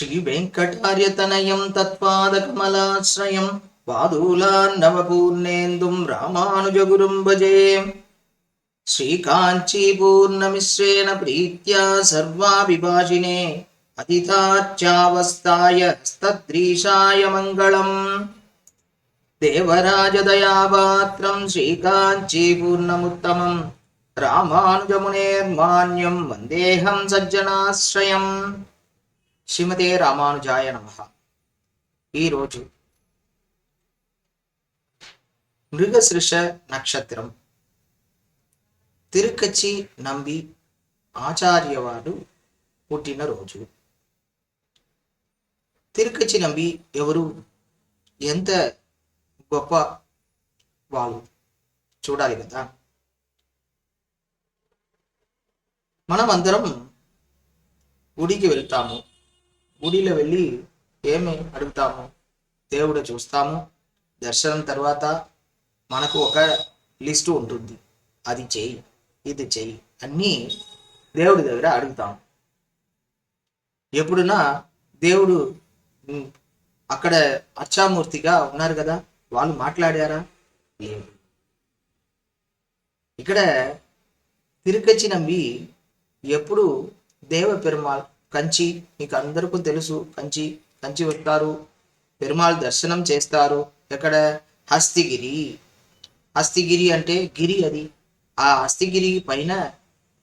శ్రీ వెంకటార్యతనయం తత్పాదకమలాశ్రయం పాదూలార్ణవపూర్ణేందుం రామానుజగురుం భజే శ్రీకాంచీపూర్ణమిశ్రేణ ప్రీత్యా సర్వాభిభాషినే అతిథార్చావస్థాయ స్తద్రీషాయ మంగళం. దేవరాజదయాపాత్రం శ్రీకాంచీపూర్ణముత్తమం రామానుజమునేర్మాణ్యం వందేహం సజ్జనాశ్రయం. శ్రీమతే రామానుజాయ నమ ఈరోజు మృగశృష నక్షత్రం తిరుకచి నంబి ఆచార్యవాడు పుట్టినరోజు తిరుకచి నంబి ఎవరు ఎంత గొప్ప వాళ్ళు చూడాలి కదా మనం అందరం గుడికి వెళ్తాము గుడిలో వెళ్ళి ఏమి అడుగుతాము? దేవుడు చూస్తాము. దర్శనం తర్వాత మనకు ఒక లిస్టు ఉంటుంది. అది చెయ్యి ఇది చెయ్యి అన్నీ దేవుడి దగ్గర అడుగుతాము. ఎప్పుడున్నా దేవుడు అక్కడ అచ్చామూర్తిగా ఉన్నారు కదా వాళ్ళు మాట్లాడారా? లేదు. ఇక్కడ తిరుకచ్చి నమ్మి ఎప్పుడు దేవ పెరుమాళ్ కంచి మీకు అందరికీ తెలుసు. కంచి కంచి వస్తారు పెరుమాళ్ దర్శనం చేస్తారు. ఎక్కడ? హస్తిగిరి. హస్తిగిరి అంటే గిరి అది. ఆ హస్తిగిరి పైన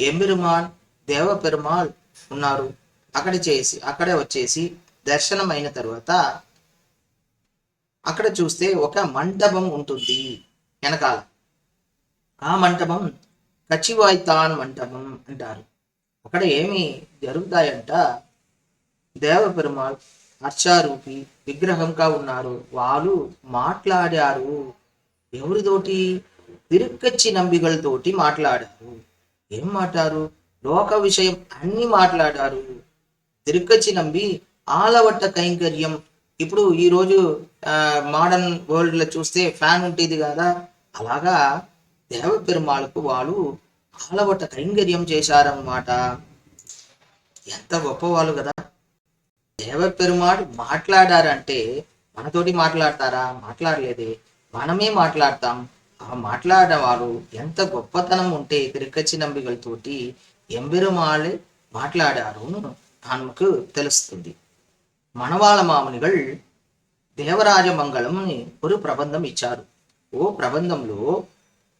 ఎమ్మిరుమాన్ దేవ పెరుమాళ్ ఉన్నారు. అక్కడ చేసి అక్కడే వచ్చేసి దర్శనం అయిన తర్వాత అక్కడ చూస్తే ఒక మంటపం ఉంటుంది వెనకాల. ఆ మంటపం కచివాయితాన్ మంటపం అంటారు. అక్కడ ఏమి జరుగుతాయంట? దేవ పెరుమాళ్ అర్చారూపి విగ్రహంగా ఉన్నారు. వాళ్ళు మాట్లాడారు. ఎవరితోటి? తిరుక్కచ్చి నంబిగలతోటి మాట్లాడారు. ఏం మాట్లాడారు? లోక విషయం అన్ని మాట్లాడారు. తిరుక్కచ్చి నంబి ఆలవట్ట కైంకర్యం. ఇప్పుడు ఈ రోజు మోడర్న్ వరల్డ్లో చూస్తే ఫ్యాన్ ఉంటుంది కదా. అలాగా దేవ పెరుమాళకు వాళ్ళు ఆలవట కైంకర్యం చేశారన్నమాట. ఎంత గొప్పవాళ్ళు కదా. దేవ పెరుమాడు మాట్లాడారంటే మనతోటి మాట్లాడతారా? మాట్లాడలేదే. మనమే మాట్లాడతాం. ఆ మాట్లాడేవారు ఎంత గొప్పతనం ఉంటే తిరుకచ్చి నంబికలతోటి ఎంబెరుమాళ్ మాట్లాడారు ఆమెకు తెలుస్తుంది. మనవాళ మామునిగల్ దేవరాజ మంగళంని ఒక ప్రబంధం ఇచ్చారు. ఓ ప్రబంధంలో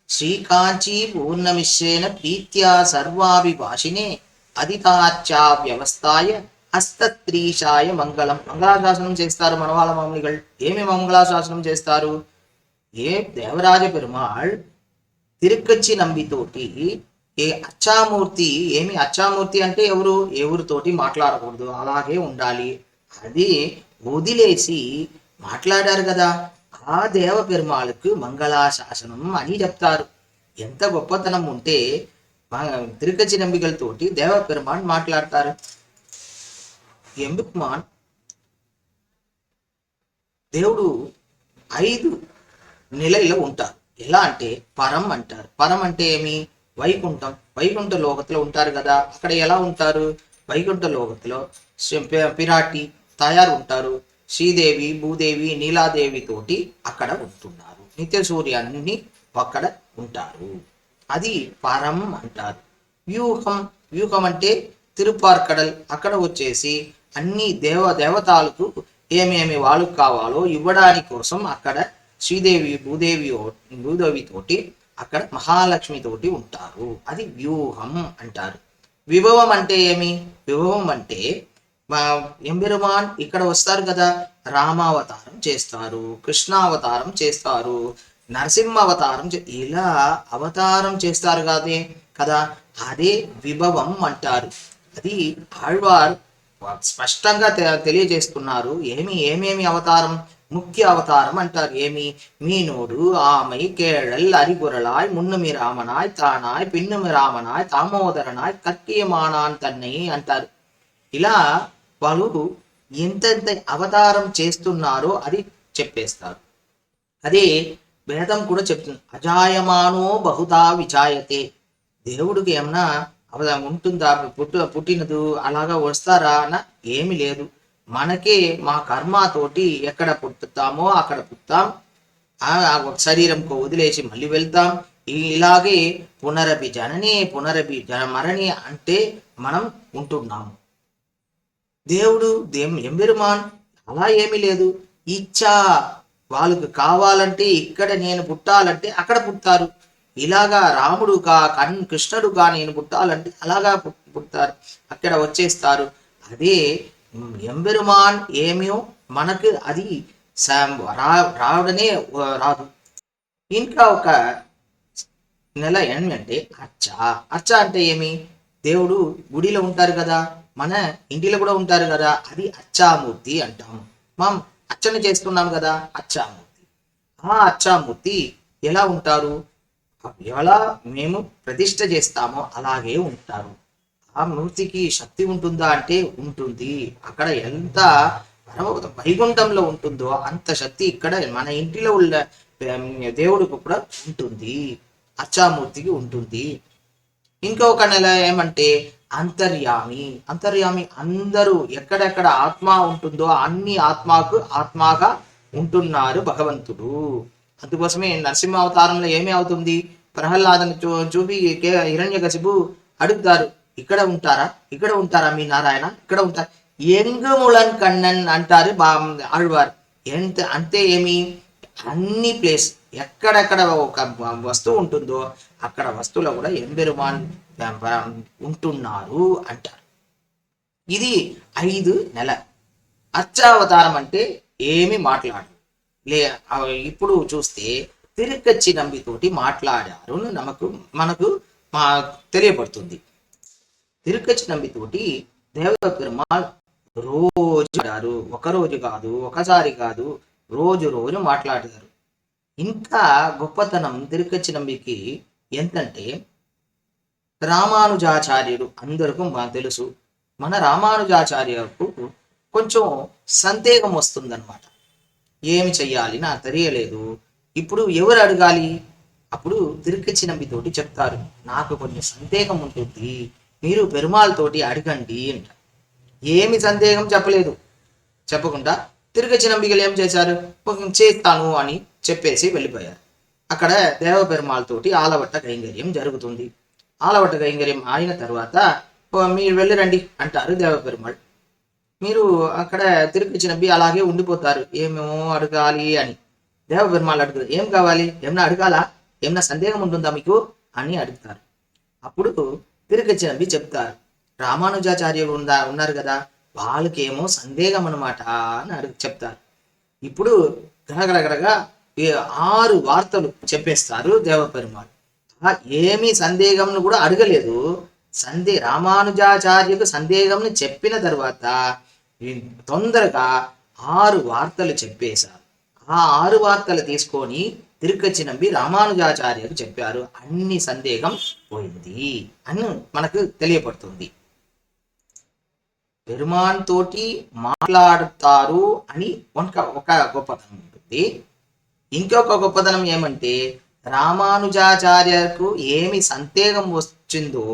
శ్రీకాంచీ పూర్ణమిశ్రేణ ప్రీత్యా సర్వాభిభాషినే అధితార్చా వ్యవస్థాయ హస్తత్రీషాయ మంగళం. మంగళాశాసనం చేస్తారు మనవాళ మామూలిகள் ఏమి మంగళాశాసనం చేస్తారు? ఏ దేవరాజ పెరుమాళ్ తిరుక్కచ్చి నంబితోటి ఏ అచ్చామూర్తి ఏమి అచ్చామూర్తి అంటే ఎవరు? ఎవరితోటి మాట్లాడకూడదు. అలాగే ఉండాలి. అది వదిలేసి మాట్లాడారు కదా. ఆ దేవ మంగళాశాసనం అని చెప్తారు. ఎంత గొప్పతనం ఉంటే తిరుకచి నంబికలతోటి దేవ పెరుమాన్ మాట్లాడతారు ఎంబిక్మాన్ దేవుడు ఐదు నెలల్లో ఉంటారు. ఎలా అంటే పరం అంటారు. పరం అంటే ఏమి? వైకుంఠం. వైకుంఠ లోకతలో ఉంటారు కదా అక్కడ ఎలా ఉంటారు? వైకుంఠ లోకతలో పిరాటి తయారు ఉంటారు. శ్రీదేవి భూదేవి నీలాదేవి తోటి అక్కడ ఉంటున్నారు. నిత్య సూర్యాన్ని అక్కడ ఉంటారు. అది పరం అంటారు. వ్యూహం వ్యూహం అంటే తిరుపార్కడల్. అక్కడ వచ్చేసి అన్ని దేవ దేవతలకు ఏమేమి వాళ్ళకు కావాలో ఇవ్వడానికి కోసం అక్కడ శ్రీదేవి భూదేవి భూదేవి తోటి అక్కడ మహాలక్ష్మి తోటి ఉంటారు. అది వ్యూహం అంటారు. విభవం అంటే ఏమి? విభవం అంటే ఎంబెరుమాన్ ఇక్కడ వస్తారు కదా రామావతారం చేస్తారు కృష్ణావతారం చేస్తారు నరసింహ అవతారం చే- ఇలా అవతారం చేస్తారు కాదే కదా అదే విభవం అంటారు. అది ఆళ్వార్ స్పష్టంగా తె- తెలియజేస్తున్నారు. ఏమి ఏమేమి అవతారం? ముఖ్య అవతారం అంటారు ఏమి? మీనోడు ఆమై కేళల్ అరిగురలాయ్ మున్నుమి రామనాయ్ తానాయ్ పిన్నమి రామనాయ్ తామోదరనాయ్ కట్టియమానాన్ తన్నై అంటారు. ఇలా వాళ్ళు ఎంతెంత అవతారం చేస్తున్నారో అది చెప్పేస్తారు. అదే వేదం కూడా చెప్తుంది. అజాయమానో బహుదా విచాయతే దేవుడికి ఏమన్నా అవతారం ఉంటుందా? పుట్టు పుట్టినదు అలాగా వస్తారా అన్న ఏమి లేదు. మనకే మా కర్మతోటి ఎక్కడ పుట్టుతామో అక్కడ పుట్టాం. ఆ శరీరంకు వదిలేసి మళ్ళీ వెళ్తాం. ఇలాగే పునరభి జనని పునరభి జన మరణి అంటే మనం ఉంటున్నాము. దేవుడు దేం ఎంబెరుమాన్ అలా ఏమీ లేదు. ఇచ్చా వాళ్ళకు కావాలంటే ఇక్కడ నేను పుట్టాలంటే అక్కడ పుట్టారు ఇలాగా రాముడు కా కన్ కృష్ణుడు కా నేను పుట్టాలంటే అలాగా పుట్టారు అక్కడ వచ్చేస్తారు. అదే ఎంబెరుమాన్ ఏమో మనకు అది రా రావడనే రాదు. ఇంకా ఒక నెల ఏంటంటే అచ్చ. అచ్చ అంటే ఏమి? దేవుడు గుడిలో ఉంటారు కదా. మన ఇంటిలో కూడా ఉంటారు కదా అది అచ్చామూర్తి అంటాము మనం అర్చన చేస్తున్నాం కదా అచ్చామూర్తి. ఆ అచ్చామూర్తి ఎలా ఉంటారు? ఎలా మేము ప్రతిష్ట చేస్తామో అలాగే ఉంటారు. ఆ మూర్తికి శక్తి ఉంటుందా అంటే ఉంటుంది. అక్కడ ఎంత వైకుంఠంలో ఉంటుందో అంత శక్తి ఇక్కడ మన ఇంటిలో ఉన్న దేవుడికి కూడా ఉంటుంది. అచ్చామూర్తికి ఉంటుంది. ఇంకొక నెల ఏమంటే అంతర్యామి. అంతర్యామి అందరూ ఎక్కడెక్కడ ఆత్మ ఉంటుందో అన్ని ఆత్మకు ఆత్మగా ఉంటున్నారు భగవంతుడు. అందుకోసమే నరసింహ అవతారంలో ఏమి అవుతుంది? ప్రహ్లాదను చూ చూపి హిరణ్యకశిపు అడుగుతారు ఇక్కడ ఉంటారా? ఇక్కడ ఉంటారా మీ నారాయణ? ఇక్కడ ఉంటారు ఎంగుముళన్ కన్నన్ అంటారు బా ఆళ్వారు. ఎంత అంతే ఏమి? అన్ని ప్లేస్ ఎక్కడెక్కడ ఒక వస్తువు ఉంటుందో అక్కడ వస్తువులో కూడా ఎంబెరుమాన్ ఉంటున్నారు అంటారు. ఇది ఐదు నెల. అర్చావతారం అంటే ఏమి మాట్లాడు లే ఇప్పుడు చూస్తే తిరుకచ్చి నంబితోటి మాట్లాడారు నమకు మనకు మా తెలియబడుతుంది తిరుకచ్చి నంబితోటి దేవత పెరుమాళ్ రోజు ఒక రోజు కాదు ఒకసారి కాదు రోజు రోజు మాట్లాడారు ఇంకా గొప్పతనం తిరుక్కచ్చి నంబికి ఎంతంటే రామానుజాచార్యుడు అందరికీ మాకు తెలుసు. మన రామానుజాచార్యులకు కొంచెం సందేహం వస్తుందన్నమాట. ఏమి చెయ్యాలి? నాకు తెలియలేదు. ఇప్పుడు ఎవరు అడగాలి? అప్పుడు తిరుక్కచ్చి నంబితోటి చెప్తారు. నాకు కొంచెం సందేహం ఉంటుంది. మీరు పెరుమాళ్ళతోటి అడగండి అంట. ఏమి సందేహం చెప్పలేదు. చెప్పకుండా తిరుగచ్చి నంబికలు ఏం చేశారు చేస్తాను అని చెప్పేసి వెళ్ళిపోయారు. అక్కడ దేవ పెరుమాళ్ళతోటి ఆలవట్ట కైంకర్యం జరుగుతుంది. ఆలవట్ట కైంకర్యం ఆగిన తర్వాత మీరు వెళ్ళిరండి అంటారు దేవ పెరుమాళ్ మీరు అక్కడ తిరుపతి బి అలాగే ఉండిపోతారు. ఏమేమో అడగాలి అని. దేవ పెరుమాళ్ళు అడుగుతారు ఏం కావాలి? ఏమన్నా అడగాలా? ఏమన్నా సందేహం ఉంటుందా మీకు? అని అడుగుతారు. అప్పుడు తిరుగచ్చి బి చెప్తారు రామానుజాచార్యులు ఉందా? ఉన్నారు కదా. వాళ్ళకేమో సందేహం అనమాట అని అడుగు చెప్తారు. ఇప్పుడు గడగడగడగా ఆరు వార్తలు చెప్పేస్తారు దేవ ఏమీ సందేహంను కూడా అడగలేదు. సందే రామానుజాచార్యకు సందేహంను చెప్పిన తర్వాత తొందరగా ఆరు వార్తలు చెప్పేశారు. ఆ ఆరు వార్తలు తీసుకొని తిరుక్కచ్చి నంబి రామానుజాచార్యకు చెప్పారు. అన్ని సందేహం పోయింది అని మనకు తెలియపడుతుంది. పెరుమాన్ తోటి మాట్లాడతారు అని ఒక ఒక గొప్పతనం ఉంటుంది. ఇంకొక గొప్పతనం ఏమంటే రామానుజాచార్యకు ఏమి సందేహం వచ్చిందో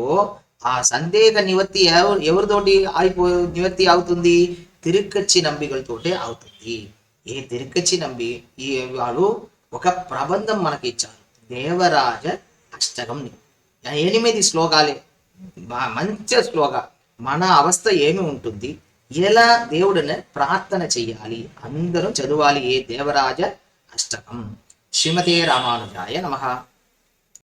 ఆ సందేహ నివత్తి ఎవరు ఎవరితోటి అయిపో నివృత్తి అవుతుంది? తిరుక్కచ్చి నంబికలతోటే అవుతుంది. ఏ తిరుక్కచ్చి నంబి ఈ వాళ్ళు ఒక ప్రబంధం మనకి ఇచ్చారు. దేవరాజ అష్టకం ఎనిమిది శ్లోకాలే. మంచి శ్లోక. మన అవస్థ ఏమి ఉంటుంది? ఎలా దేవుడిని ప్రార్థన చెయ్యాలి? అందరం చదవాలి ఏ దేవరాజ అష్టకం. శ్రీమతే రామానుజాయ నమ.